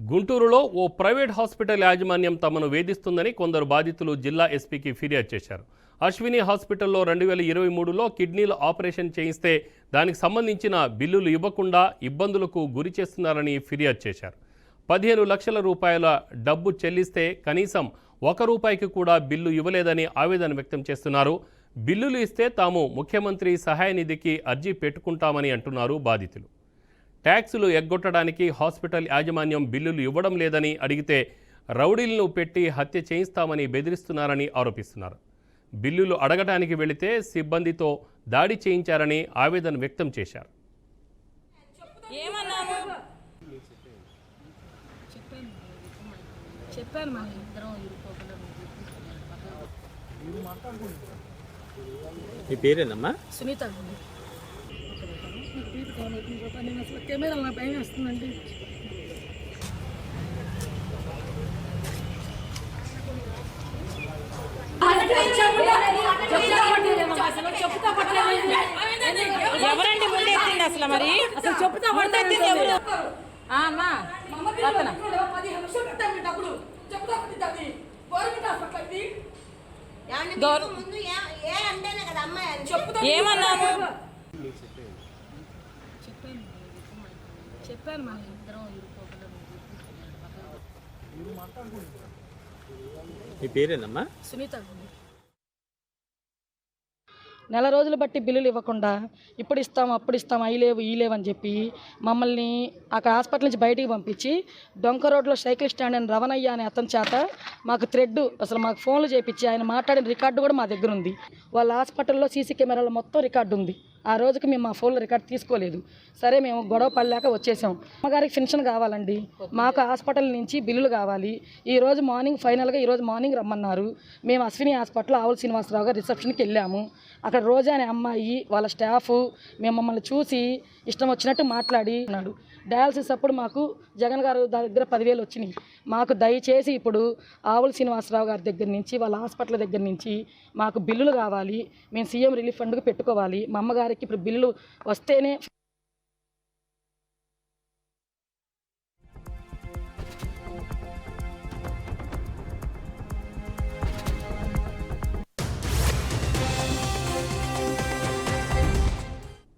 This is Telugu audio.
గుంటూరులో ఓ ప్రైవేట్ హాస్పిటల్ యాజమాన్యం తమను వేధిస్తుందని కొందరు బాధితులు జిల్లా ఎస్పీకి ఫిర్యాదు చేశారు. అశ్విని హాస్పిటల్లో రెండు వేల ఇరవై మూడులో కిడ్నీల ఆపరేషన్ చేయిస్తే దానికి సంబంధించిన బిల్లులు ఇవ్వకుండా ఇబ్బందులకు గురి చేస్తున్నారని ఫిర్యాదు చేశారు. పదిహేను లక్షల రూపాయల డబ్బు చెల్లిస్తే కనీసం ఒక రూపాయికి కూడా బిల్లు ఇవ్వలేదని ఆవేదన వ్యక్తం చేస్తున్నారు. బిల్లులు ఇస్తే తాము ముఖ్యమంత్రి సహాయ నిధికి అర్జీ పెట్టుకుంటామని అంటున్నారు బాధితులు. ట్యాక్సులు ఎగ్గొట్టడానికి హాస్పిటల్ యాజమాన్యం బిల్లులు ఇవ్వడం లేదని అడిగితే రౌడీలను పెట్టి హత్య చేయిస్తామని బెదిరిస్తున్నారని ఆరోపిస్తున్నారు. బిల్లులు అడగటానికి వెళితే సిబ్బందితో దాడి చేయించారని ఆవేదన వ్యక్తం చేశారు. మీ పేరేనమ్మా? సునీత అండి నేను అసలు కెమెరా నా భయం వేస్తుందండి ఎవరండి ముందెత్తింది అసలు మరి. అసలు చెప్తా ముందెత్తింది ఎవరు అమ్మా చెప్పాను చెప్పాను మన ఇద్దరం ఇరుకోకుండా మీ పేరేనమ్మా? సునీత నెల రోజులు బట్టి బిల్లులు ఇవ్వకుండా ఇప్పుడు ఇస్తాం అప్పుడు ఇస్తాం అవి లేవు ఈ లేవు అని చెప్పి మమ్మల్ని అక్కడ హాస్పిటల్ నుంచి బయటికి పంపించి డొంక రోడ్లో సైకిల్ స్టాండ్ అని రవణయ్య అనే అతని చేత మాకు థ్రెడ్ అసలు మాకు ఫోన్లు చేపించి ఆయన మాట్లాడిన రికార్డు కూడా మా దగ్గర ఉంది. వాళ్ళ హాస్పిటల్లో సీసీ కెమెరాలో మొత్తం రికార్డు ఉంది. ఆ రోజుకి మేము మా ఫోన్లో రికార్డ్ తీసుకోలేదు. సరే మేము గొడవ పడలేక వచ్చేసాం. అమ్మగారికి పెన్షన్ కావాలండి. మాకు హాస్పిటల్ నుంచి బిల్లులు కావాలి. ఈ రోజు మార్నింగ్ ఫైనల్గా ఈరోజు మార్నింగ్ రమ్మన్నారు. మేము అశ్విని హాస్పిటల్ ఆవుల శ్రీనివాసరావు గారు రిసెప్షన్కి వెళ్ళాము. అక్కడ రోజా అనే అమ్మాయి వాళ్ళ స్టాఫ్ మేము మమ్మల్ని చూసి ఇష్టం వచ్చినట్టు మాట్లాడి ఉన్నాడు డయాలసిస్ అప్పుడు మాకు జగన్ గారు దగ్గర పదివేలు వచ్చినాయి. మాకు దయచేసి ఇప్పుడు ఆవుల శ్రీనివాసరావు గారి దగ్గర నుంచి వాళ్ళ హాస్పిటల్ దగ్గర నుంచి మాకు బిల్లులు కావాలి. మేము సీఎం రిలీఫ్ ఫండ్కి పెట్టుకోవాలి. మా ఇప్పుడు బిల్లులు వస్తేనే